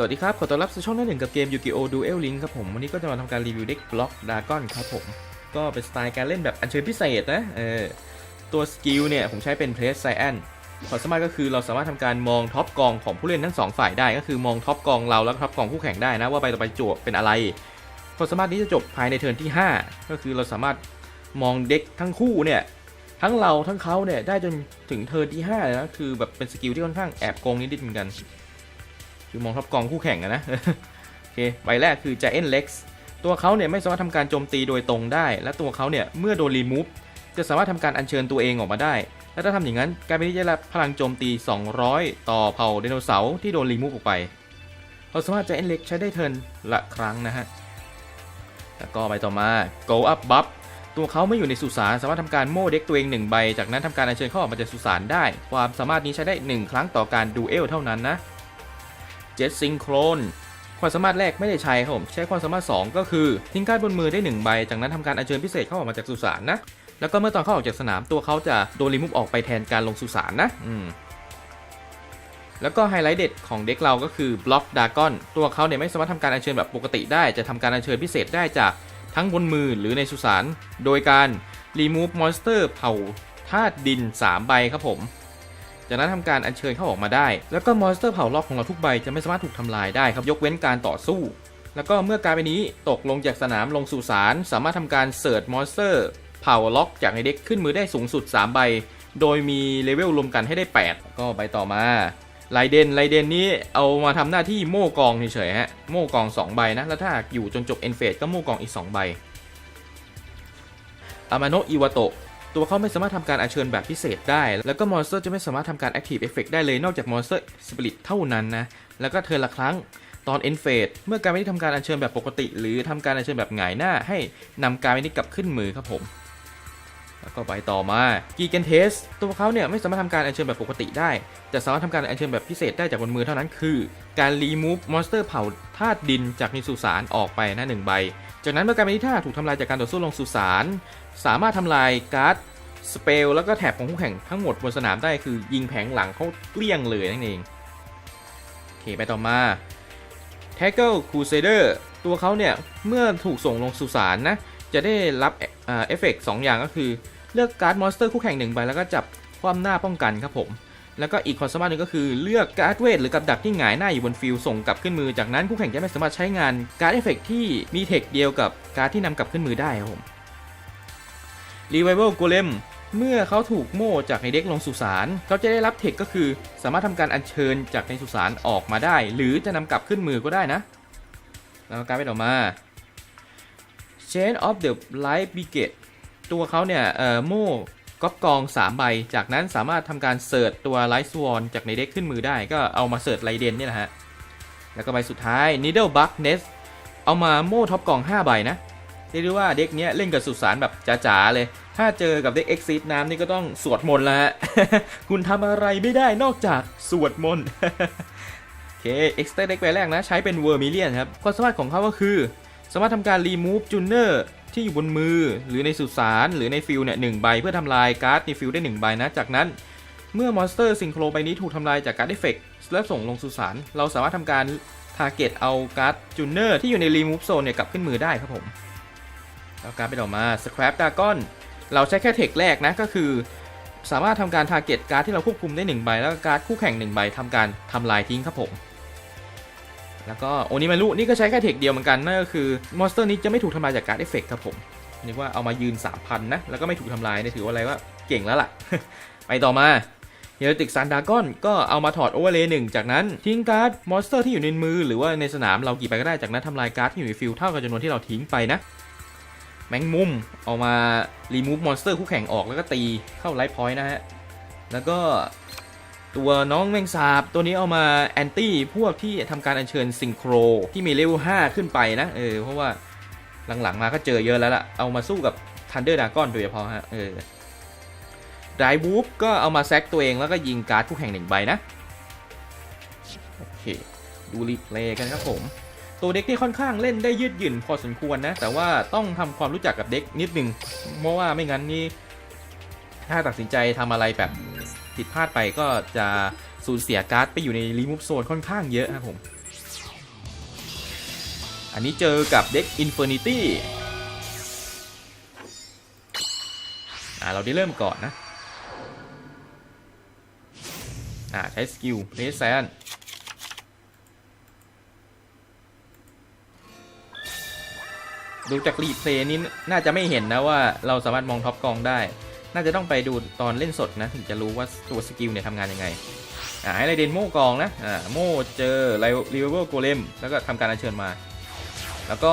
สวัสดีครับ ขอต้อนรับสู่ช่องหน้าหนึ่งกับเกม Yu-Gi-Oh! Duel Link ครับผม วันนี้ก็จะมาทำการรีวิวเด็กบล็อกดากอนครับผม ก็เป็นสไตล์การเล่นแบบอัญเชิญพิเศษนะ เออ ตัวสกิลเนี่ย ผมใช้เป็นเพลสไซแอนความสามารถก็คือเราสามารถทำการมองท็อปกองของผู้เล่นทั้งสองฝ่ายได้ ก็คือมองท็อปกองเราแล้วท็อปกองคู่แข่งได้นะว่าใบต่อไปจวบเป็นอะไรความสามารถนี้จะจบภายในเทิร์นที่ 5 ก็คือเราสามารถมองเด็กทั้งคู่เนี่ยทั้งเราทั้งเขาเนี่ยได้จนถึงเทิร์นที่5เลยนะคือแบบเป็นสกิลที่ค่อนข้างแอบโกงนิดๆเหมือนกัน คือมองท็อปกองคู่แข่งนะโอเคใบแรกคือ Giant Lex ตัวเขาเนี่ยไม่สามารถทำการโจมตีโดยตรงได้ และตัวเขาเนี่ยเมื่อโดนรีมูฟจะสามารถทำการอัญเชิญตัวเองออกมาได้ และถ้าทำอย่างนั้นกลายเป็นที่ได้รับพลังโจมตี 200 ต่อเผ่าไดโนเสาร์ที่โดนรีมูฟออกไปเราสามารถ Giant Lex ใช้ได้เทิร์นละครั้งนะฮะแล้วก็ใบต่อมา Go Up Buff ตัวเขาไม่อยู่ในสุสานสามารถทำการโม่เด็กตัวเองหนึ่งใบ จากนั้นทำการอัญเชิญเข้าออกมาจากสุสานได้ ความสามารถนี้ใช้ได้หนึ่งครั้งต่อการดูเอลเท่านั้นนะ เจ็ตซิงโครนความสามารถแรกไม่ได้ใช้ครับผม ใช้ความสามารถ 2 ก็คือ ทิ้งการบนมือได้ 1 ใบ จากนั้นทำการอัญเชิญพิเศษเข้าออกมาจากสุสานนะ แล้วก็เมื่อตอนเข้าออกจากสนามตัวเขาจะโดนรีมูฟออกไปแทนการลงสุสานนะอืมแล้วก็ไฮไลท์เด็ดของเด็กเราก็คือบล็อกดากอนตัวเขาเนี่ยไม่สามารถทำการอัญเชิญแบบปกติได้ จะทำการอัญเชิญพิเศษได้จากทั้งบนมือหรือในสุสาน โดยการรีมูฟมอนสเตอร์เผ่าธาตุดิน 3 ใบครับผม จากนั้นทำการอัญเชิญเข้าออกมาได้ แล้วก็มอนสเตอร์เผ่าล็อกของเราทุกใบจะไม่สามารถถูกทำลายได้ครับยกเว้นการต่อสู้ แล้วก็เมื่อการไปนี้ตกลงจากสนามลงสู่สารสามารถทำการเสิร์ชมอนสเตอร์เผ่าล็อกจากในเด็กขึ้นมือได้สูงสุด 3 ใบ โดยมีเลเวลรวมกันให้ได้8แล้วก็ใบต่อมาไลเดนไลเดนนี้เอามาทำหน้าที่โม่กองเฉยๆฮะโม่กอง 2 ใบนะแล้วถ้าอยู่จนจบเอ็นเฟสก็โม่กองอีก 2 ใบอามาโนะอิวาโตะ ตัวเขาไม่สามารถทำการอัญเชิญแบบพิเศษได้ แล้วก็มอนสเตอร์จะไม่สามารถทำการ Active Effect ได้เลยนอกจากมอนสเตอร์สปิริตเท่านั้นนะ แล้วก็เทิร์นละครั้งตอน End Phase เมื่อการไม่ได้ทำการอัญเชิญแบบปกติ หรือทำการอัญเชิญแบบหงายหน้าให้นำการไม่ได้กลับขึ้นมือครับผมแล้วก็ไปต่อมากีเกนเทสตัวเขาเนี่ยไม่สามารถทำการอัญเชิญแบบปกติได้ แต่สามารถทำการอัญเชิญแบบพิเศษได้จากบนมือเท่านั้นคือ การรีมูฟมอนสเตอร์เผ่าธาตุดินจากในสุสานออกไปนะหนึ่งใบ จากนั้นเมื่อการไม่ได้ท่าถูกทำลายจากการต่อสู้ลงสุสาน สามารถทำลายการ์ดสเปลแล้วก็แถบของคู่แข่งทั้งหมดบนสนามได้คือยิงแผงหลังเขาเกลี้ยงเลยนั่นเองโอเคไปต่อมา t a g g l e Crusader ตัวเขาเนี่ย เมื่อถูกส่งลงสุสานนะ จะได้รับเอฟเฟกต์สองอย่างก็คือ เลือกการ์ดมอนสเตอร์คู่แข่งหนึ่งใบแล้วก็จับความหน้าป้องกันครับผม แล้วก็อีกความสามารถหนึ่งก็คือเลือกการ์ดเวทหรือกับดักที่หงายหน้าอยู่บนฟิลด์ส่งกลับขึ้นมือ จากนั้นคู่แข่งจะไม่สามารถใช้งานการ์ดเอฟเฟกต์ที่มีเทคเดียวกับการ์ดที่นำกลับขึ้นมือได้ครับผม Revival Golem เมื่อเขาถูกโม่จากในเด็กลงสุสานเขาจะได้รับเทคก็คือ สามารถทำการอัญเชิญจากในสุสานออกมาได้ หรือจะนำกลับขึ้นมือก็ได้นะ แล้วการไปต่อมา Chain of the Light Brigade ตัวเขาเนี่ยเอ่อโม่ ก๊อปกอง3ใบ จากนั้นสามารถทำการเสิร์ชตัว Light Sworn จากในเด็กขึ้นมือได้ ก็เอามาเสิร์ชไลเดนนี่แหละฮะ แล้วก็ใบสุดท้าย Needle Bug Nest เอามาโม่ท็อปกอง5ใบนะเรียกได้ว่าเด็กเนี้ยเล่นกับสุสานแบบจ๋าๆเลย ถ้าเจอกับเด็ก Exit น้ำนี่ก็ต้องสวดมนต์ล้วฮะ คุณทำอะไรไม่ได้นอกจากสวดมนต์ โอเค Extra เด็กใบแรกนะ ใช้เป็น Vermilion ครับ ความสามารถของเขาก็คือ สามารถทำการ Remove Junner ที่อยู่บนมือ หรือในสุสานหรือในฟิลเนี่ยหนึ่งใบเพื่อทำลายการ์ดในฟิลได้หนึ่งใบนะ จากนั้นเมื่อมอนสเตอร์ซิงโครใบนี้ถูกทำลายจากการ์ดเอฟเฟกต์และส่งลงสุสาน เราสามารถทำการทาร์เก็ตเอาการ์ดจูเนอร์ที่อยู่ในรีมูฟโซนเนี่ยกลับขึ้นมือได้ครับผมแล้วการ์ดไปต่อมา Scrap Dragon เราใช้แค่เทคแรกนะก็คือ สามารถทำการทาร์เก็ตการ์ดที่เราควบคุมได้1ใบแล้วก็การ์ดคู่แข่ง1ใบทำการทำลายทิ้งครับผม แล้วก็โอนิมารุนี่ก็ใช้แค่เทคเดียวเหมือนกันนั่นก็คือมอนสเตอร์นี้จะไม่ถูกทำลายจากการ์ดเอฟเฟกต์ครับผมนึกว่าเอามายืน 3,000 นะ แล้วก็ไม่ถูกทำลายเนี่ยถือว่าอะไรว่าเก่งแล้วล่ะ ไปต่อมาเฮลติกซันดากอนก็เอามาถอดโอเวอร์เลย์หนึ่งจากนั้น ทิ้งการ์ดมอนสเตอร์ที่อยู่ในมือ หรือว่าในสนามเรากี่ใบก็ได้จากนั้นทำลายการ์ดที่อยู่ในฟิลเท่ากับจำนวนที่เราทิ้งไปนะแมงมุมเอามารีมูฟมอนสเตอร์คู่แข่งออกแล้วก็ตีเข้าไลท์พอยต์นะฮะแล้วก็ ตัวน้องแมงสาบตัวนี้เอามาแอนตี้พวกที่ทำการอัญเชิญซิงโครที่มีเลเวล5ขึ้นไปนะเออเพราะว่าหลังๆมาก็เจอเยอะแล้วล่ะ เอามาสู้กับทันเดอร์ดากอนโดยเฉพาะฮะเออไดวูฟก็เอามาแซกตัวเองแล้วก็ยิงการ์ดคู่แข่งหนึ่งใบนะ โอเค ดูรีเพลย์กันครับผม ตัวเด็กที่ค่อนข้างเล่นได้ยืดหยุ่นพอสมควรนะ แต่ว่าต้องทำความรู้จักกับเด็กนิดนึงเพราะว่าไม่งั้นนี่ถ้าตัดสินใจทำอะไรแบบ ผิดพลาดไปก็จะสูญเสียการ์ดไปอยู่ในรีมูฟโซนค่อนข้างเยอะครับผม อันนี้เจอกับเด็ก Infinity อ่าเราได้เริ่มก่อนนะอ่าใช้สกิลเพลสแซนดูจากรีเพลย์นี้น่าจะไม่เห็นนะว่าเราสามารถมองท็อปกองได้ น่าจะต้องไปดูตอนเล่นสดนะ ถึงจะรู้ว่าตัวสกิลเนี่ยทำงานยังไงอ่าให้ไรเดนโม่กองนะอ่าโม่เจอไลรีเวอร์โกเลมแล้วก็ทำการอัญเชิญมา แล้วก็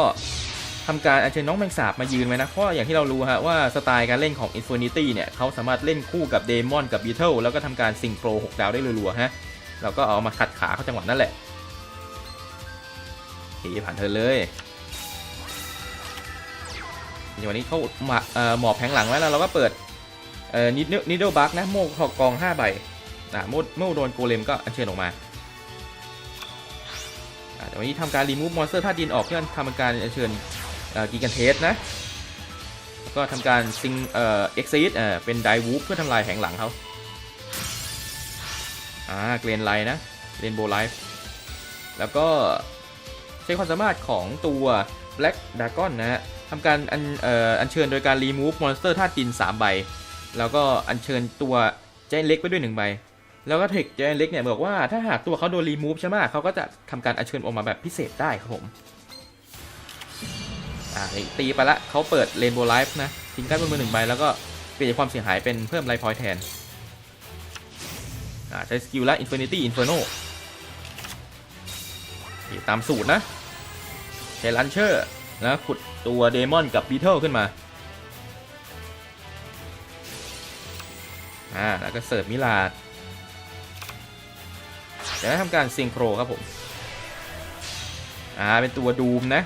ทำการอัญเชิญน้องแมงสาบมายืนไว้นะ เพราะอย่างที่เรารู้ฮะว่าสไตล์การเล่นของ Infinity เนี่ยเขาสามารถเล่นคู่กับเดมอนกับบีเทิลแล้วก็ทำการซิงโคร6ดาวได้รัวๆฮะเราก็เอามาขัดขาเขาจังหวะนั่นแหละโอเคผ่านเธอเลยเดี๋ยววันนี้เขาหมาเอ่อหมอบแผงหลังไว้แล้วเราก็เปิด เอ่อนิดนิดเดิลบักนะโม่ถอกกอง5ใบอะโม่โม่โดนโกเลมก็อัญเชิญออกมาแต่วันนี้ทำการรีมูฟมอนสเตอร์ธาตุดินออกเพื่อทำการอัญเชิญกีกันเทสนะก็ทำการซิงเอ่อเอ็กซิสเอ่อเป็นไดวูฟเพื่อทำลายแผงหลังเขาอ่าเกรนไลน์นะเรนโบว์ไลฟ์แล้วก็ใช้ความสามารถของตัว Black Dragon นะฮะทำการอัญเอ่ออัญเชิญโดยการ remove monster ธาตุดิน 3 ใบ แล้วก็อัญเชิญตัวเจนเล็กไปด้วย1ใบ แล้วก็เทคเจนเล็กเนี่ยบอกว่าถ้าหากตัวเขาโดน remove ใช่ไหมเขาก็จะทำการอัญเชิญออกมาแบบพิเศษได้ครับผมอ่าตีไปละเขาเปิด Rainbow Life นะทิ้งการ์ดบนมือหนึ่งใบแล้วก็เปลี่ยนความเสียหายเป็นเพิ่มไลฟ์พอยต์แทนอ่าใช้สกิลและ Infinity Inferno นี่ตามสูตรนะใช้ลันเชอร์นะขุดตัวเดมอนกับบีเทิลขึ้นมา อ่าแล้วก็เสิร์ฟมิลาดจากนั้นทำการซิงโครครับผมอ่าเป็นตัวดูมนะ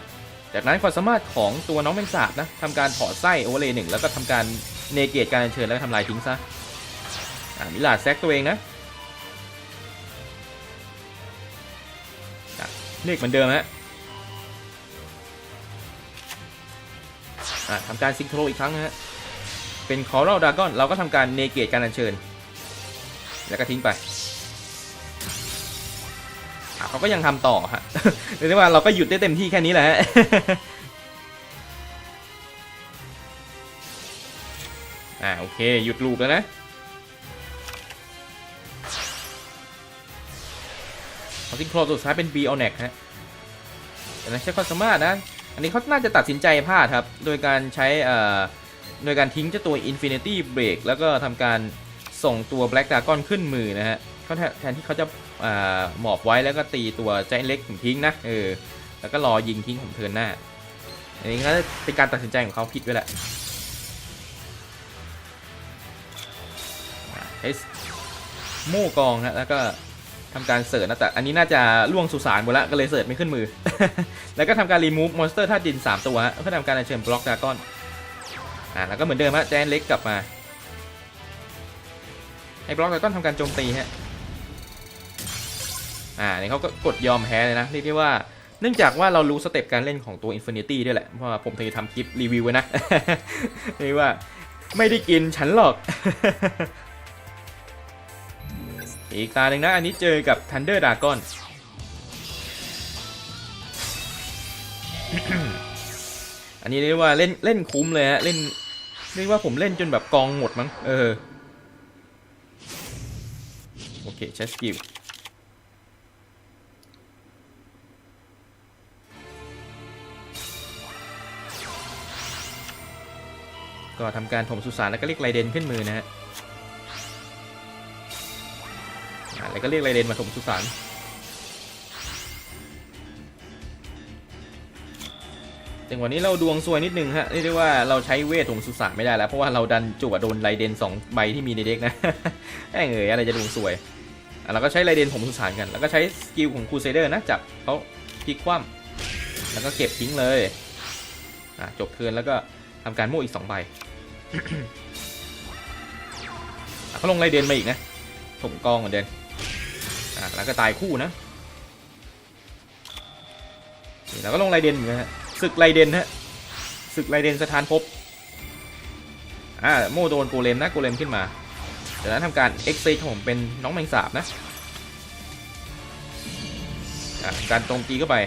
จากนั้นความสามารถของตัวน้องแมงสาบนะทำการถอดไส้โอเวอร์เลยหนึ่งแล้วก็ทำการเนเกตการเชิญแล้วก็ทำลายทิ้งซะอ่ามิลาดแซกตัวเองนะเลขเหมือนเดิมฮะอะทำการซิงโครอีกครั้งนะฮะ เป็นคอรัลดากอนเราก็ทำการเนเกตการอัญเชิญ แล้วก็ทิ้งไปเขาก็ยังทำต่อฮะเรียกได้ว่าเราก็หยุดได้เต็มที่แค่นี้แหละฮะอ่าโอเคหยุดลูปแล้วนะพอซิงโครตัวสุดท้ายเป็น B o n e c ฮะแต่นั้นใช้ความสามารถนะ อันนี้เขาน่าจะตัดสินใจพลาดครับ โดยการใช้เอ่อ โดยการทิ้งเจ้าตัว Infinity Break แล้วก็ทำการส่งตัว Black Dragon ขึ้นมือนะฮะเขาแทนที่เขาจะาหมอบไว้แล้วก็ตีตัวใจเล็กผมทิ้งนะเออแล้วก็รอยิงทิ้งผมเทินหน้าอันนี้ก็เป็นการตัดสินใจของเขาผิดไปแหละใช้โม่กองฮะแล้วก็ทำการเสิร์ชนะแต่อันนี้น่าจะล่วงสุสานหมดแล้วก็เลยเสิร์ชไม่ขึ้นมือ แล้วก็ทำการรีมูฟมอนสเตอร์ธาตุดิน 3 ตัวฮะเพื่อทำการอัญเชิญบล็อกดากอน อ่าแล้วก็เหมือนเดิมฮะแจนเล็กกลับมาให้บล็อกดากอนทำการโจมตีฮะอ่านี่เขาก็กดยอมแพ้เลยนะเรียกได้ว่าเนื่องจากว่าเรารู้สเต็ปการเล่นของตัว Infinity ด้วยแหละ เพราะผมเคยทำคลิปรีวิวไว้นะเรียกว่าไม่ได้กินฉันหรอก อีกตาหนึ่งนะ อันนี้เจอกับ Thunder Dragon นนี้เรียกว่าเล่นเล่นคุ้มเลยฮะเล่นเรียกว่าผมเล่นจนแบบกองหมดมั้งเออโอเคใช้สกิลก็ทำการถมสุสานแล้วก็เรียกไรเดนขึ้นมือนะฮะแล้วก็เรียกไรเดนมาถมสุสาน จังหวะนี้เราดวงซวยนิดนึงฮะเรียกได้ว่าเราใช้เวทถมสุสานไม่ได้แล้ว เพราะว่าเราดันจั่วโดนไรเดนสองใบที่มีในเด็กนะแม่งเอ๋ยอะไรจะดวงซวยอะเราก็ใช้ไรเดนถมสุสานกัน แล้วก็ใช้สกิลของครูเซเดอร์นะจับเขาพลิกคว่ำแล้วก็เก็บทิ้งเลยอะจบเทินแล้วก็ทำการโม่อีกสองใบเขาลงไรเดนมาอีกนะถมกองเหมือนเดิมอะแล้วก็ตายคู่นะแล้วก็ลงไรเดนเหมือนกันฮะ ศึกไรเดนฮะศึกไรเดนสถานภพอ่าโมโดนโกเลมนะโกเลมขึ้นมาจากนั้นทำการเอ็กซ์เซของผมเป็นน้องแมงสาบนะการโจมตีเข้าไป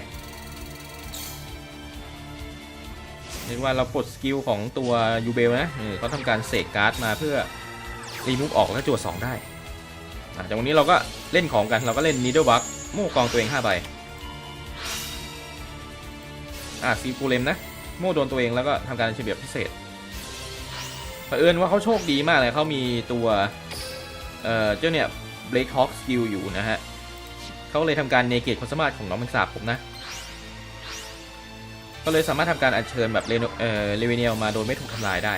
รียกว่าเรากดสกิลของตัวยูเบลนะเขาทำการเสกการ์ดมาเพื่อรีมูฟออกแล้วจวดสองได้จากวันนี้เราก็เล่นของกันเราก็เล่นนีเดิลบัคโม่กองตัวเอง5ใบ อะซีกูเลมนะ โม่โดนตัวเองแล้วก็ทำการเฉลียบพิเศษเผอิญว่าเขาโชคดีมากเลยเขามีตัวเอ่อเจ้าเนี่ยเบรกฮอคสกิลอยู่นะฮะเขาเลยทำการเนเกตความสามารถของน้องมังสาบผมนะ ก็เลยสามารถทำการอัญเชิญแบบเลโนเอ่อเลเวเนียลมาโดยไม่ถูกทำลายได้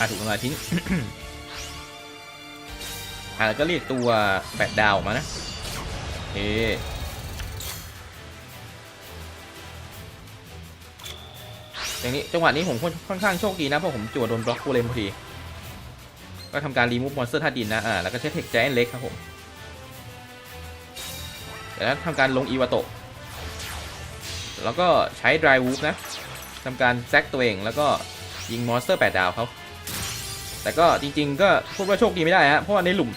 อาถูกทำลายทิ้งอ่าแล้วก็เรียกตัวแปดดาวออกมานะเออย่างนี้จังหวะนี้ผมค่อนข้างโชคดีนะ เพราะผมจั่วโดนบล็อกโกเลมพอดี ก็ทำการรีมูฟมอนสเตอร์ธาตุดินนะ อ่า แล้วก็ใช้เทคแจนเล็กครับผมแล้วทำการลงอีวาโตะแล้วก็ใช้ดรายวูฟนะทำการแซกตัวเองแล้วก็ยิงมอนสเตอร์แปดดาวเขา แต่ก็จริงๆก็พูดว่าโชคดีไม่ได้ฮะเพราะว่าในหลุม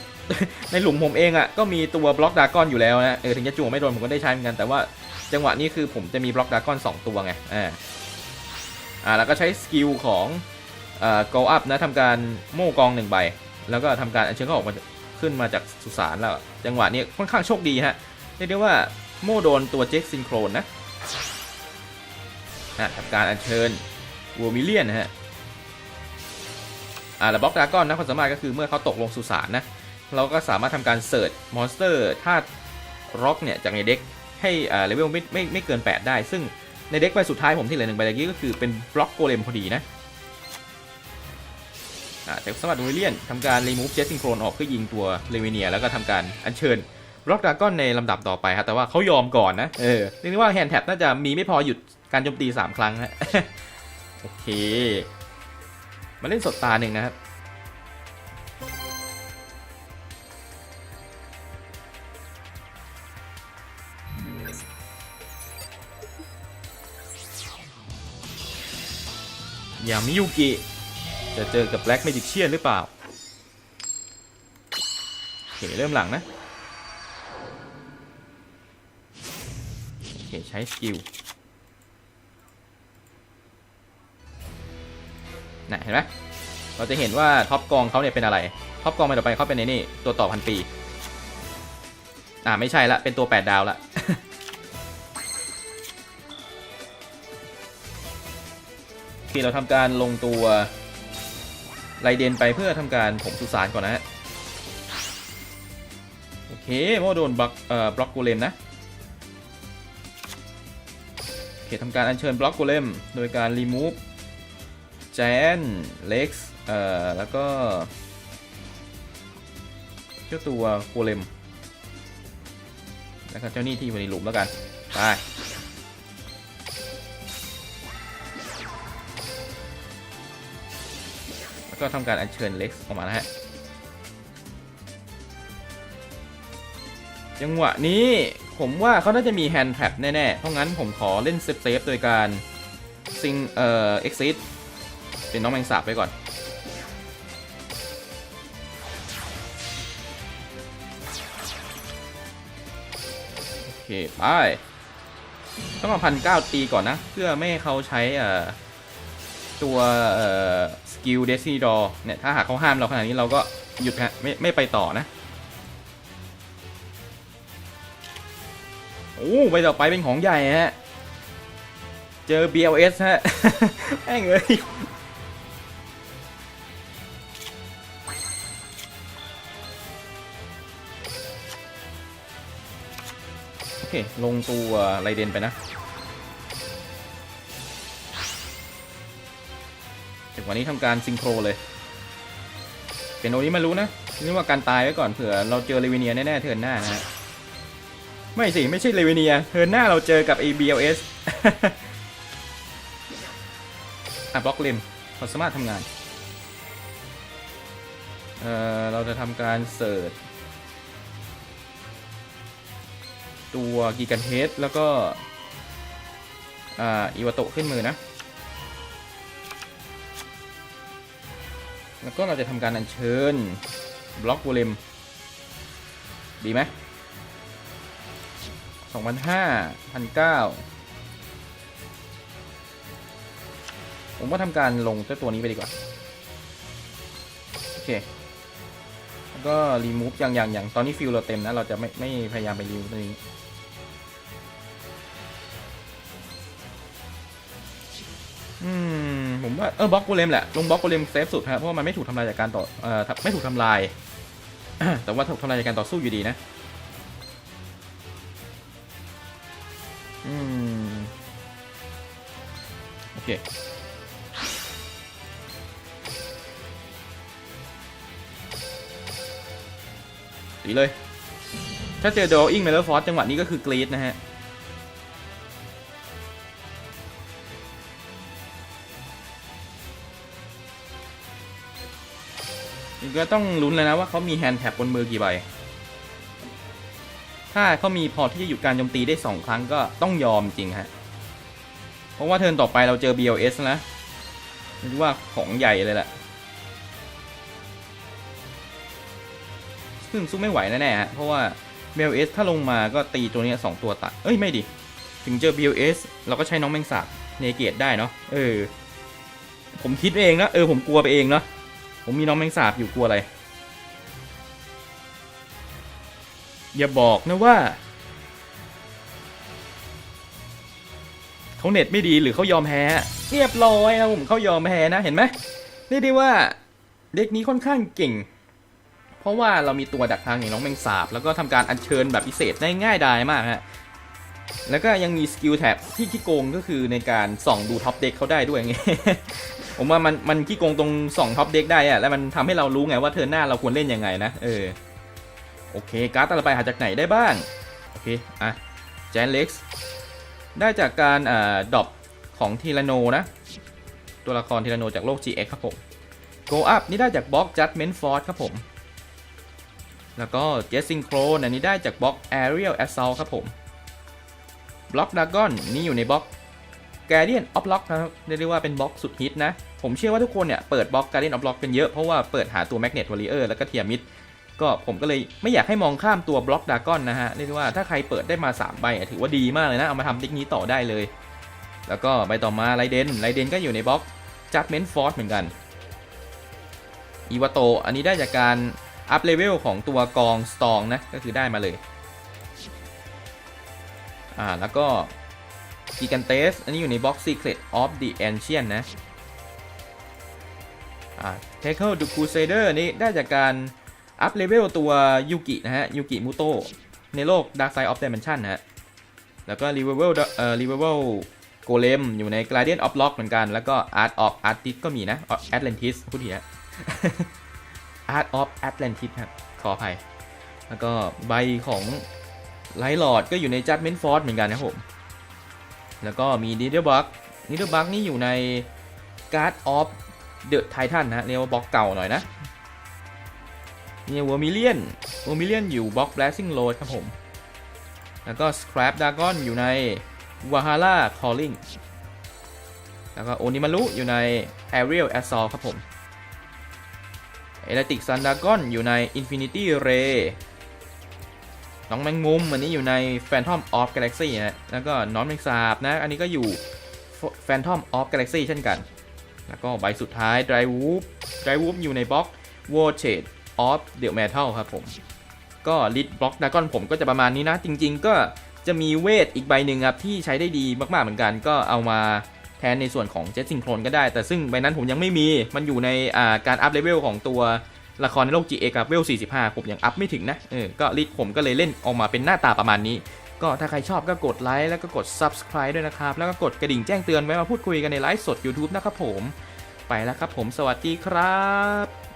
ในหลุมผมเองอะก็มีตัวบล็อกดากอนอยู่แล้วนะเออถึงจะจั่ไม่โดนผมก็ได้ใช้เหมือนกันแต่ว่าจังหวะนี้คือผมจะมีบล็อกดากอนสองตัวไงอ่าอ่าแล้วก็ใช้สกิลของเอ่า go up นะทำการโม่กองหนึ่งใบ แล้วก็ทำการอัญเชิญเขาออกมาขึ้นมาจากสุสานแล้ว จังหวะนี้ค่อนข้างโชคดีฮะเรียกได้ว่าโม่โดนตัวเจ็คซินโครนนะอะทำการอัญเชิญวัวมิเลียนฮะ อ่าแล้วบล็อกดากอนนะความสามารถก็คือเมื่อเขาตกลงสุสานนะเราก็สามารถทำการเสิร์ชมอนสเตอร์ธาตุร็อกเนี่ยจากในเด็กให้อ่าเลเวลไม่ไม่ไม่เกิน 8 ได้ ซึ่งในเด็กใบสุดท้ายผมที่เหลือหนึ่งใบตะกี้ก็คือเป็นบล็อกโกเลมพอดีนะอ่าจากสมัครดูเลียนทำการรีมูฟเจสซิงโครนออกเพื่อยิงตัวเลเวเนีย แล้วก็ทำการอัญเชิญบล็อกดากอนในลำดับต่อไปครับแต่ว่าเขายอมก่อนนะ เออเรียกได้ว่าแฮนด์แท็บน่าจะมีไม่พอหยุดการโจมตี 3 ครั้งฮะโอเค มาเล่นสดตาหนึ่งนะครับอย่ามิยุกิ จะเจอกับแบล็กเมจิเชียนหรือเปล่าโอเคเริ่มหลังนะโอเคใช้สกิล นะเห็นไหมเราจะเห็นว่าท็อปกองเขาเนี่ยเป็นอะไรท็อปกองไปต่อไปเขาเป็นในนี่ตัวต่อพันปี อ่าไม่ใช่ละ เป็นตัว 8 ดาวละโอเคเราทำการลงตัวไรเดนไปเพื่อทำการถมสุสานก่อนนะฮะโอเคโมโดนบล็อกเอ่อบล็อกกูเลมนะโอเคทำการอัญเชิญบล็อกกูเลมโดยการรีมูฟ จนเล็กซ์เอ่อ แล้วก็ เจ้าตัวกูเลมแล้วก็เจ้านี่ที่อยู่ในหลุมแล้วกัน ไป แล้วก็ทำการอัญเชิญเล็กซ์ออกมานะฮะ จังหวะนี้ผมว่าเขาน่าจะมีแฮนด์แท็บแน่ ๆ เพราะงั้นผมขอเล่นเซฟเซฟโดยการซิงเอ่อเอ็กซิส เป็นน้องแมงสาบไปก่อน โอเค ไป ต้องเอาพันเก้าตีก่อนนะ เพื่อไม่ให้เขาใช้ตัวสกิลเดซิดอเนี่ย ถ้าหากเขาห้ามเราขนาดนี้เราก็หยุดฮะไม่ไม่ไปต่อนะ โอ้ไปต่อไปเป็นของใหญ่ฮะ เจอ BLS ฮะ แม่งเลย เคลงตัวไรเดนไปนะจากวันนี้ทำการซิงโครเลย เป็นโอนี้ม่รู้นะนี่ว่าการตายไว้ก่อนเผื่อเราเจอเลวิเนียแน่ๆเทินหน้านะฮะไม่สิ ไม่ใช่เลเวเนียเทินหน้าเราเจอกับ ABLS อะบล็อกเลมเราสามารถทำงาน เอ่อ เราจะทำการเสิร์ช ตัวกีกันเฮดแล้วก็อ่าอีวาโตะขึ้นมือนะ แล้วก็เราจะทำการอัญเชิญ บล็อกโกเลม ดีไหมสองพันห้าพันเก้าผมว่าทำการลงเจ้าตัวนี้ไปดีกว่า โอเค แล้วก็รีมูฟอย่างอย่างอย่างตอนนี้ฟิลเราเต็มนะ เราจะไม่ไม่พยายามไปรีมูฟตัวนี้ อืม ผมว่า เออบล็อกโกเลมแหละ ลงบล็อกโกเลมเซฟสุดครับเพราะว่ามันไม่ถูกทำลายจากการต่อ เอ่อ ไม่ถูกทำลาย แต่ว่าถูกทำลายจากการต่อสู้อยู่ดีนะ อืม โอเค สีเลย ถ้าเจอ drawing Miller Force จังหวะนี้ก็คือกรีดนะฮะก็ต้องลุ้นเลยนะว่าเขามีแฮนด์แท็บบนมือกี่ใบ ถ้าเขามีพอที่จะหยุดการโจมตีได้ 2 ครั้งก็ต้องยอมจริงฮะ เพราะว่าเทิร์นต่อไปเราเจอ BLS นะเรียกว่าของใหญ่เลยแหละ ซึ่งสู้ไม่ไหวแน่ๆฮะเพราะว่า BLS ถ้าลงมาก็ตีตัวนี้สองตัวตัด เอ้ยไม่ดิ ถึงเจอ BLS เราก็ใช้น้องแมงสาบเนเกตได้เนาะ เออ ผมคิดเองนะ เออผมกลัวไปเองเนาะ ผมมีน้องแมงสาบอยู่กลัวอะไร อย่าบอกนะว่า เขาเน็ตไม่ดีหรือเขายอมแพ้ เรียบร้อยนะผมเขายอมแพ้นะเห็นไหมเรียกได้ว่าเด็กนี้ค่อนข้างเก่ง เพราะว่าเรามีตัวดักทางอย่างน้องแมงสาบ แล้วก็ทำการอัญเชิญแบบพิเศษได้ง่ายดายมากฮะแล้วก็ยังมีสกิลแท็บที่ขี้โกงก็คือในการส่องดูท็อปเด็กเขาได้ด้วยไงผมว่ามันมันขี้โกงตรงส่องท็อปเด็กได้อะแล้วมันทำให้เรารู้ไงว่าเทิร์หน้าเราควรเล่นยังไงนะเออโอเค การ์ดต่ละใบหาจากไหนได้บ้าง โอเค อะ แจนเล็กซ์ได้จากการอ่าดรอปของทีลาโนนะ ตัวละครทีลาโนจากโลก GX ครับผม Go Up นี่ได้จากบล็อก Judgment Force ครับผม แล้วก็ Jet Synchrone อันนี้ได้จากบล็อก Aerial Assault ครับผมบล็อก Dragon นี่อยู่ในบล็อก Guardian of Lock นะครับเรียกได้ว่าเป็นบล็อกสุดฮิตนะ ผมเชื่อว่าทุกคนเนี่ยเปิดบล็อก Guardian of Lock กันเยอะ เพราะว่าเปิดหาตัว Magnet Warrior แล้วก็เทียมิดก็ผมก็เลยไม่อยากให้มองข้ามตัวบล็อกดากอนนะฮะเรียกได้ว่าถ้าใครเปิดได้มา 3 ใบถือว่าดีมากเลยนะ เอามาทำติ๊กนี้ต่อได้เลย แล้วก็ใบต่อมาไรเดนไรเดนก็อยู่ในบล็อกจัดเมนฟอร์สเหมือนกันอีวาโตอันนี้ได้จากการ อัพเลเวลของตัวกองสตองนะ ก็คือได้มาเลย อ่า แล้วก็กิกันเตสอันนี้อยู่ในบ็อก Secret of the Ancient นนะ อ่า Tackle the Crusader นี่ได้จากการอัพเลเวลตัวยูกินะฮะ ยูกิมูโตในโลก Dark Side of Dimension นะฮะ แล้วก็ Revival เอ่อ Revival Golem อยู่ใน Guardian of Lock เหมือนกัน แล้วก็ Art of Artist ก็มีนะ Atlantis พูดทีฮะ Art of Atlantis ครับขออภัย แล้วก็ใบของไลท์ลอร์ดก็อยู่ใน Judgment Force เหมือนกันนะครับผม แล้วก็มี Needlebuck Needlebuck นี่อยู่ใน Guard of the Titan นะฮะเรียกว่าบล็อกเก่าหน่อยนะเนี่ยวอร์มิเลียนวอร์มิเลียนอยู่บล็อก Blessing Road ครับผม แล้วก็ Scrap Dragon อยู่ใน Valhalla Calling แล้วก็โอนิมารุอยู่ใน Aerial Assault ครับผม Electric Sun Dragon อยู่ใน Infinity Ray น้องแมงมุมอันนี้อยู่ใน Phantom of Galaxy นะแล้วก็น้องแมงสาบนะ อันนี้ก็อยู่ Phantom of Galaxy เช่นกัน แล้วก็ใบสุดท้าย Dry w o o p Dry w o o p อยู่ในบล็อก World Shade of the Metal ครับผม ก็ลิดบล็อกดากอนผมก็จะประมาณนี้นะ จริง ๆ ก็จะมีเวทอีกใบหนึ่งครับที่ใช้ได้ดีมากๆเหมือนกัน ก็เอามา นในส่วนของเจ็ตซิงโครนก็ได้ แต่ซึ่งใบนั้นผมยังไม่มีมันอยู่ในอ่าการอัพเลเวลของตัวละครในโลก GA กับเวล 45 ผมยังอัพไม่ถึงนะเออก็ลิทผมก็เลยเล่นออกมาเป็นหน้าตาประมาณนี้ ก็ถ้าใครชอบก็กดไลค์แล้วก็กด Subscribe ด้วยนะครับ แล้วก็กดกระดิ่งแจ้งเตือนไว้มาพูดคุยกันในไลฟ์สด YouTube นะครับผม ไปแล้วครับผมสวัสดีครับ